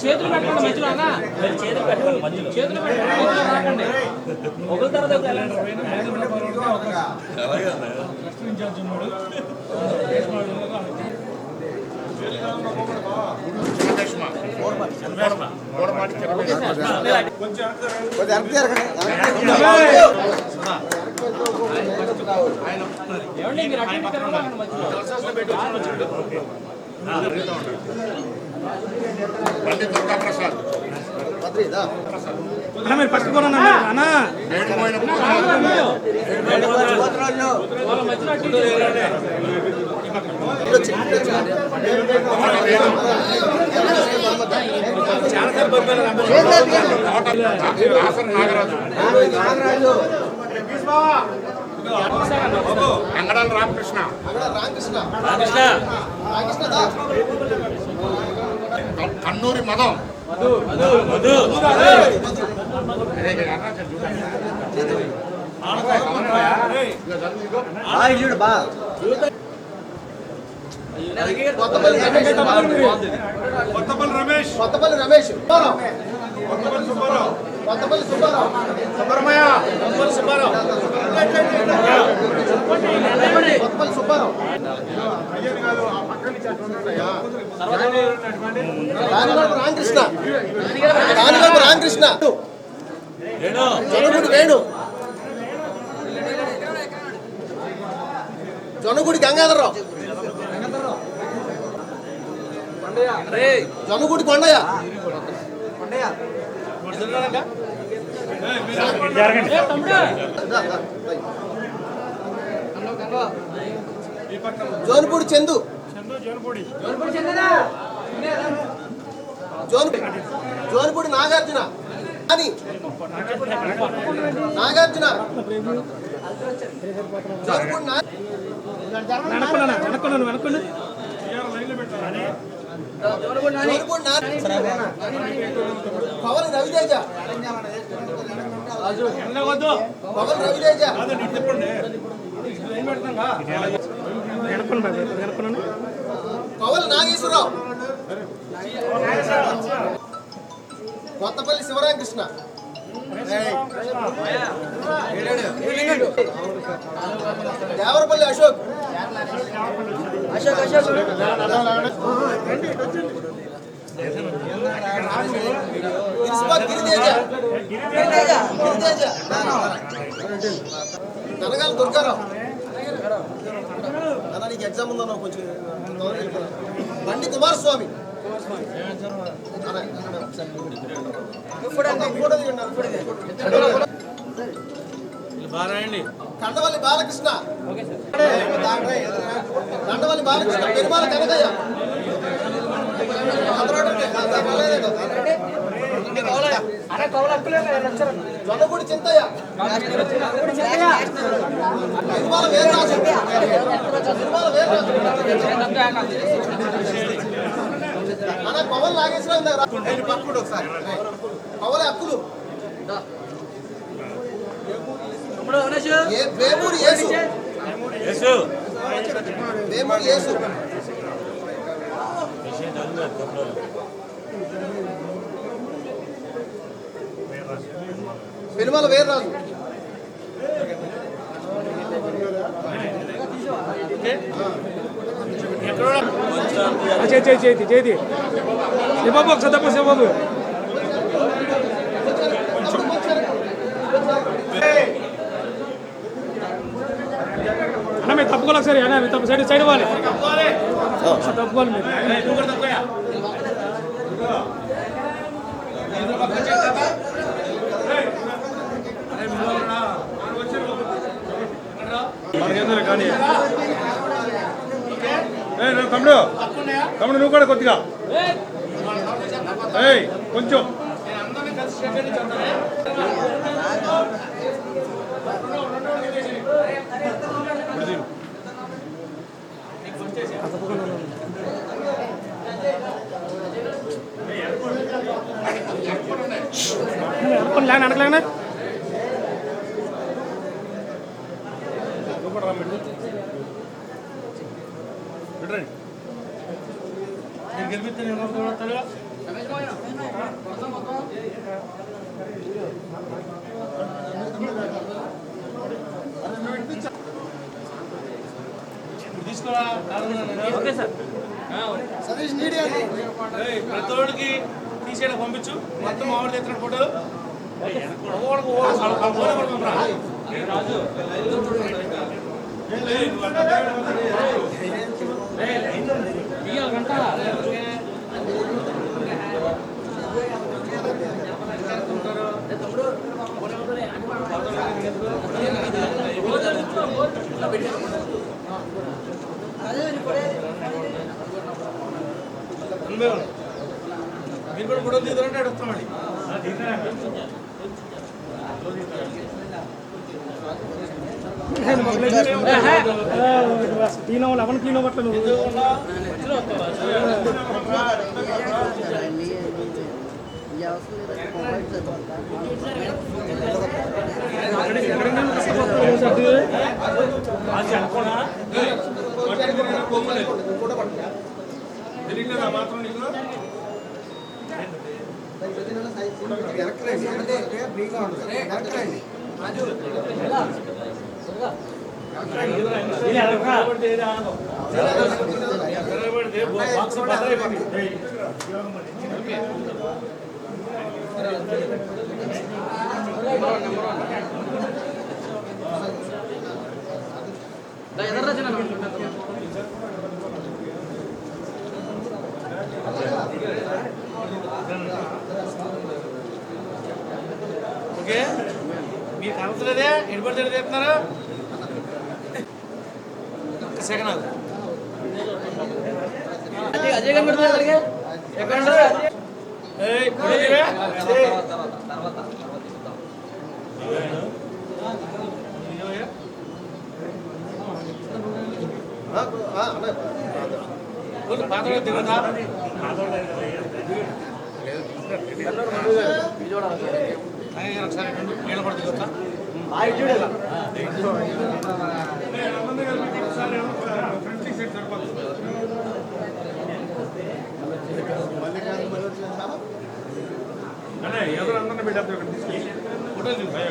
చేతులు పెట్టండి మధ్యలో అన్న చేతులు పెట్టండి మధ్యలో చేతులు పెట్టండి మధ్యలో రాకండి ఒకరి తర్వాత ఒకరు వెళ్ళండి. ఏమండి మీరు అటు ఇటు మీరు అన్న ఇటు తిరగండి. అంగడాల రామకృష్ణ క- కన్నూరి మదం. కొత్తపల్లి రమేష్ కొత్తపల్లి రమేష్ సుబ్బారావు కొత్తపల్లి సుబ్బారావు కొత్తపల్లి సుబ్బారావు సుబ్రహ్మయ్య కొత్తపల్లి సుబ్బారావు కొత్తపల్లి సుబ్బారావు అయ్యని కాదు ఆ రామకృష్ణ రామకృష్ణ జొనగుడి వేణు జొనగుడి గంగాధరరావు జొనగుడి కొండయ్య ఏ జోన్పూడి చందు. జోన్పూడి నాగార్జున. అని నాగార్జున. జోన్పూడి పవన్ రవితేజ. పవన్ రవితేజ. పవన్ నాగేశ్వరరావు. కొత్తపల్లి శివరామకృష్ణ. దేవరపల్లి అశోక్. అశోక్ అశోక్ ఇస్మాత్ గిరితేజ. గిరితేజ. గిరితేజ దుర్గారావు. నీకు ఎగ్జామ్ ఉందన్న కొంచెం. బండి కుమారస్వామి. కండవల్లి బాలకృష్ణ. కండవల్లి బాలకృష్ణ పెరుమాల కనకయ్య. జొన్నగుడి చింతయ్య. పెరుమాల వీరరాజు పెరుమాల వీరరాజు అన్న పవన్ నాగేశ్వరరావు దగ్గర పక్కడు ఒకసారి. పవన్ అక్కులు ఏ వేమూరి యేసు. వేమూరి యేసు. పెనుమల వీర్రాజు చేతి చేతి చేతి చేతి శివబాబు ఒకసారి తప్ప శివబాబు. అన్న మీరు తప్పుకోవాలి ఒకసారి అన్న మీరు తప్పు సైడ్ సైడ్ ఇవ్వాలి. తప్పుకోవాలి. మీరు. కానీ ఏ, తమ్ముడు తమ్ముడు నువ్వు కూడా కొద్దిగా ఏయ్ కొంచెం అడగలేనా సతీష్ ప్రతివాడికి తీసేయడం పంపించు మొత్తం మామిడి తెచ్చిన ఫోటోలు ఒక్కొక్క మీరు కూడా ఫోటోలు తీద్దారంటే అడుగుతామండి తీనో లెవెన్ తీనో బట్ల నువ్వు తెలియట్లేదా మాత్రం నీకు వెనక్కి అంటే ఫ్రీగా ఉంటుంది వెనక్కి మీరు కనపడలేదే ఎడిపడితే చెప్తున్నారా. సెకండ్ అది అజయ్ గారు ఎక్కడ దిగుతా అనే ఎదురు అందరిని బిడ్డ ఫోటోలు తీసుకు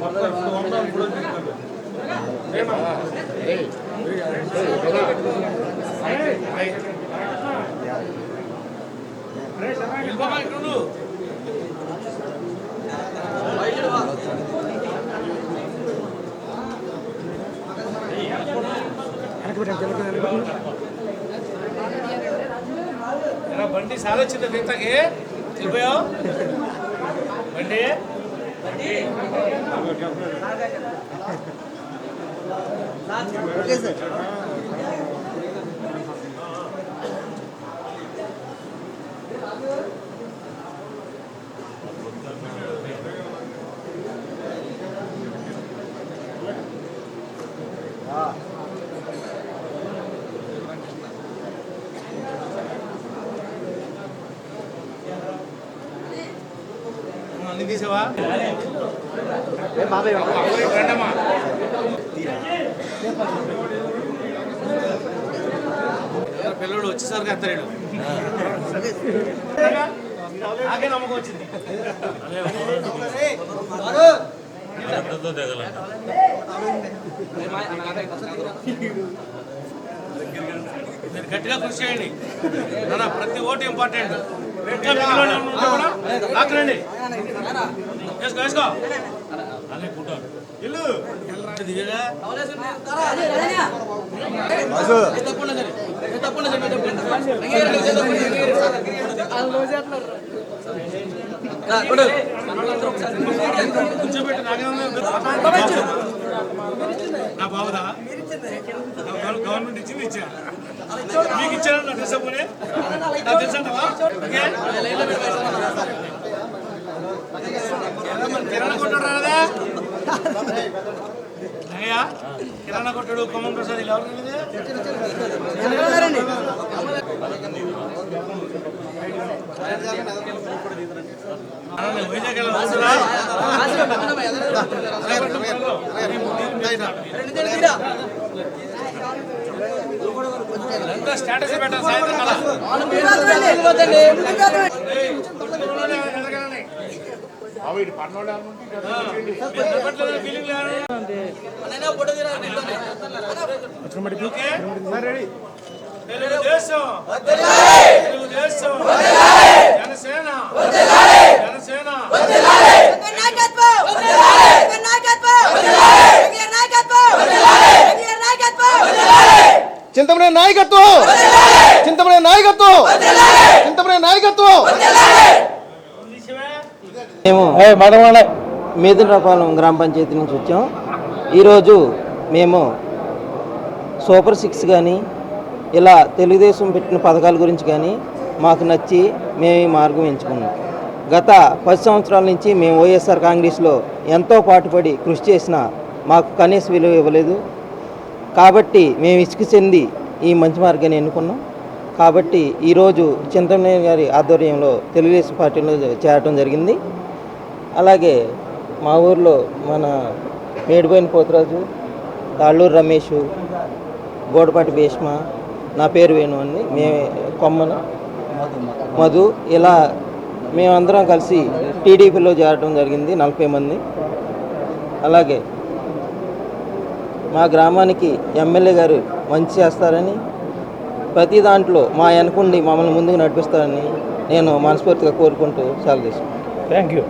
ఫోటోలు తీసుకుంటారు ఏమమ్మా వెళ్ళిపోమా ఇక్కడ బండి ఎరా వచ్చింది సాలొచ్చింది వెళ్ళిపోయావు బండి? ఓకే సార్ అన్ని తీసావా పిల్లడు వచ్చేసరికి అత్తలేడు. నాకే నమ్మకం వచ్చింది. గట్టిగా కృషి చేయండి. ప్రతి ఓటు ఇంపార్టెంట్. లాక్కరండి వేసుకో వేసుకో ఇల్లు కూర్చోబెట్టి నా బాబుదా గవర్నమెంట్ ఇచ్చింది ఇచ్చా మీకు ఇచ్చాను నా తెలుసా పోనీ నాకు తెలుసా అంటావా? కిరాణా కొట్టాడు రాలేదా అయ్యా కిరాణా కొట్టాడు కొమ్మం ప్రసాద్ ఇలా ఎవరు వైజాగ్ వెళ్ళాలి తెలుగుదేశం. తెలుగుదేశం జనసేన. జనసేన నాయకత్వం నాయకత్వం నాయకత్వం నాయకత్వం చింతమనే నాయకత్వం! చింతమనే నాయకత్వం! చింతమనే నాయకత్వం! మేము మేదినపాలెం గ్రామ పంచాయతీ నుంచి వచ్చాం. ఈరోజు మేము సూపర్ సిక్స్ కానీ ఇలా తెలుగుదేశం పెట్టిన పథకాల గురించి కానీ మాకు నచ్చి మేము ఈ మార్గం ఎంచుకున్నాం. గత పది సంవత్సరాల నుంచి మేము వైఎస్ఆర్ కాంగ్రెస్లో ఎంతో పాటుపడి కృషి చేసినా మాకు కనీస విలువ ఇవ్వలేదు. కాబట్టి మేము ఇసుక చెంది ఈ మంచి మార్గాన్ని ఎన్నుకున్నాం. కాబట్టి ఈరోజు చింతమనేని గారి ఆధ్వర్యంలో తెలుగుదేశం పార్టీలో చేరటం జరిగింది. అలాగే మా ఊర్లో మన మేడిపోయిన పోతురాజు తాళ్ళూరు రమేష్ గోడపాటి భీష్మ నా పేరు వేణు అండి. మేమే కొమ్మన మధు. ఇలా మేమందరం కలిసి టీడీపీలో చేరటం జరిగింది నలభై మంది. అలాగే మా గ్రామానికి ఎమ్మెల్యే గారు మంచి చేస్తారని ప్రతి దాంట్లో మా వెనకుండి మమ్మల్ని ముందుకు నడిపిస్తారని నేను మనస్ఫూర్తిగా కోరుకుంటూ సెలవు థ్యాంక్ యూ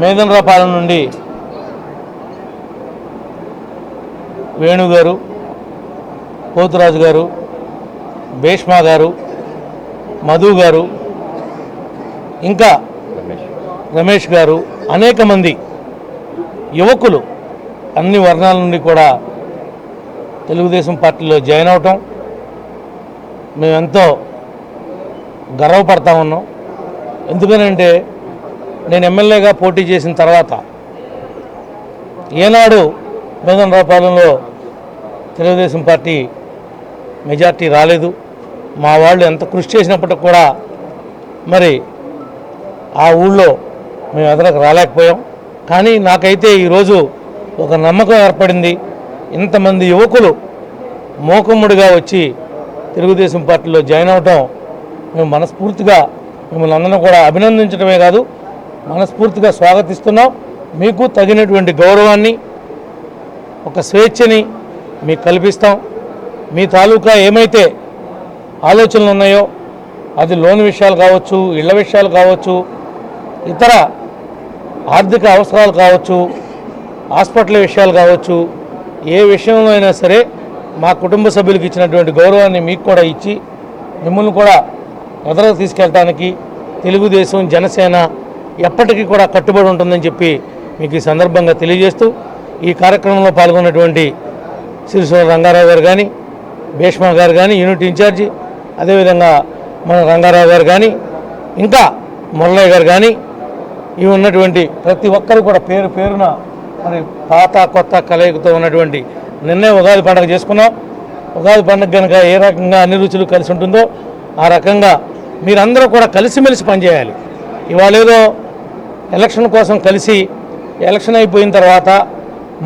మేదనరాపాలెం నుండి వేణు గారు పోతురాజు గారు భీష్మా గారు మధు గారు ఇంకా రమేష్ గారు అనేక మంది యువకులు అన్ని వర్ణాల నుండి కూడా తెలుగుదేశం పార్టీలో జాయిన్ అవటం. మేమెంతో గర్వపడతా ఉన్నాం. ఎందుకనంటే నేను ఎమ్మెల్యేగా పోటీ చేసిన తర్వాత ఏనాడు రాపాలెంలో తెలుగుదేశం పార్టీ మెజార్టీ రాలేదు. మా వాళ్ళు ఎంత కృషి చేసినప్పటికి కూడా మరి ఆ ఊళ్ళో మేము ఎదరకు రాలేకపోయాం. కానీ నాకైతే ఈరోజు ఒక నమ్మకం ఏర్పడింది. ఇంతమంది యువకులు మోకమ్ముడిగా వచ్చి తెలుగుదేశం పార్టీలో జాయిన్ అవటం మేము మనస్ఫూర్తిగా మిమ్మల్ని అందరం కూడా అభినందించడమే కాదు మనస్ఫూర్తిగా స్వాగతిస్తున్నాం. మీకు తగినటువంటి గౌరవాన్ని ఒక స్వేచ్ఛని మీకు కల్పిస్తాం. మీ తాలూకా ఏమైతే ఆలోచనలు ఉన్నాయో అది లోన్ విషయాలు కావచ్చు ఇళ్ళ విషయాలు కావచ్చు ఇతర ఆర్థిక అవసరాలు కావచ్చు హాస్పిటల్ విషయాలు కావచ్చు ఏ విషయంలో అయినా సరే మా కుటుంబ సభ్యులకు ఇచ్చినటువంటి గౌరవాన్ని మీకు కూడా ఇచ్చి మిమ్మల్ని కూడా ఎదరకు తీసుకెళ్ళటానికి తెలుగుదేశం జనసేన ఎప్పటికీ కూడా కట్టుబడి ఉంటుందని చెప్పి మీకు ఈ సందర్భంగా తెలియజేస్తూ ఈ కార్యక్రమంలో పాల్గొన్నటువంటి సిరిసోల రంగారావు గారు కానీ భీష్మ గారు కానీ యూనిట్ ఇన్ఛార్జి అదేవిధంగా మన రంగారావు గారు కానీ ఇంకా మురళయ్య గారు కానీ ఇవి ఉన్నటువంటి ప్రతి ఒక్కరు కూడా పేరు పేరున మరి పాత కొత్త కలయికతో ఉన్నటువంటి నిన్నే ఉగాది పండుగ చేసుకున్నాం. ఉగాది పండుగ కనుక ఏ రకంగా అన్ని రుచులు కలిసి ఉంటుందో ఆ రకంగా మీరందరూ కూడా కలిసిమెలిసి పనిచేయాలి. ఇవాళ ఏదో ఎలక్షన్ కోసం కలిసి ఎలక్షన్ అయిపోయిన తర్వాత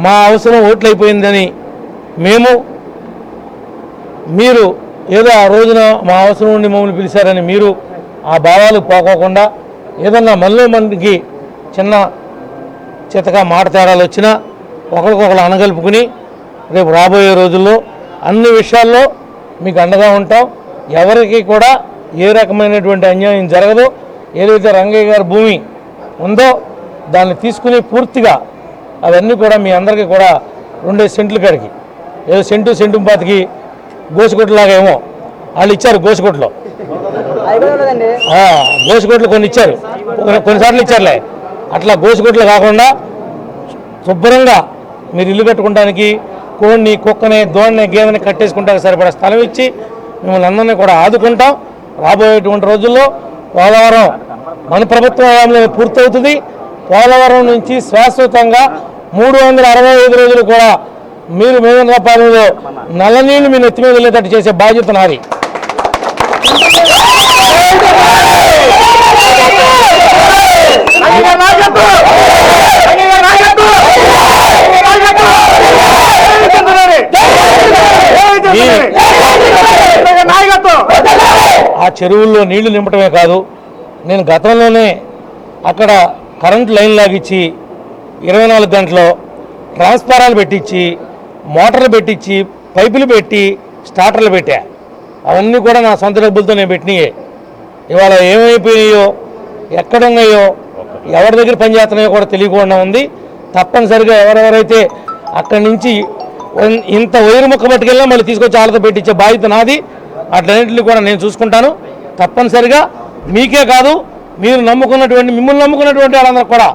మా అవసరం ఓట్లు అయిపోయిందని మేము మీరు ఏదో ఆ రోజున మా అవసరం ఉండి మమ్మల్ని పిలిచారని మీరు ఆ భావాలు పోకోకుండా ఏదన్నా మనలో మనకి చిన్న చితగా మాట తేడాలు వచ్చినా ఒకరికొకరు అనగలుపుకుని రేపు రాబోయే రోజుల్లో అన్ని విషయాల్లో మీకు అండగా ఉంటాం. ఎవరికి కూడా ఏ రకమైనటువంటి అన్యాయం జరగదు. ఏదైతే రంగయ్య గారి భూమి ఉందో దాన్ని తీసుకుని పూర్తిగా అవన్నీ కూడా మీ అందరికీ కూడా రెండే సెంట్లు కాడికి. ఏదో సెంటు సెంటు పాతికి గోసుకొట్టులాగా ఏమో వాళ్ళు ఇచ్చారు గోసుకొట్లో గోసుగొడ్లు కొన్ని ఇచ్చారు. కొన్నిసార్లు ఇచ్చారులే. అట్లా గోసుకొట్లు కాకుండా శుభ్రంగా మీరు ఇల్లు కట్టుకోవడానికి కోడిని కుక్కని దోణ్ణి గేదెని కట్టేసుకుంటే సరిపడా స్థలం ఇచ్చి మిమ్మల్ని అందరినీ కూడా ఆదుకుంటాం. రాబోయేటువంటి రోజుల్లో పోలవరం మన ప్రభుత్వం హయాంలో పూర్తవుతుంది. పోలవరం నుంచి శాశ్వతంగా మూడు వందల అరవై ఐదు రోజులు కూడా మీరు మీద పాలనలో నల్ల నీళ్ళు మీ నెత్తి మీద వెళ్ళేటట్టు చేసే బాధ్యత నాది. ఆ చెరువుల్లో నీళ్ళు నింపటమే కాదు నేను గతంలోనే అక్కడ కరెంట్ లైన్ లాగిచ్చి ఇరవై నాలుగు గంటలు ట్రాన్స్ఫారాలు పెట్టించి మోటార్లు పెట్టించి పైపులు పెట్టి స్టార్టర్లు పెట్టా. అవన్నీ కూడా నా సొంత డబ్బులతో నేను పెట్టినాయే. ఇవాళ ఏమైపోయినాయో ఎక్కడున్నాయో ఎవరి దగ్గర పనిచేస్తున్నాయో కూడా తెలియకుండా ఉంది. తప్పనిసరిగా ఎవరెవరైతే అక్కడి నుంచి ఇంత వైరు ముక్క పట్టుకెళ్ళినా మళ్ళీ తీసుకొచ్చి వాళ్ళతో పెట్టించే బాధ్యత నాది. అట్లన్నింటినీ కూడా నేను చూసుకుంటాను. తప్పనిసరిగా మీకే కాదు మీరు నమ్ముకున్నటువంటి మిమ్మల్ని నమ్ముకున్నటువంటి వాళ్ళందరూ కూడా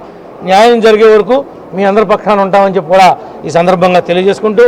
న్యాయం జరిగే వరకు మీ అందరి పక్షాన ఉంటామని చెప్పి కూడా ఈ సందర్భంగా తెలియజేసుకుంటూ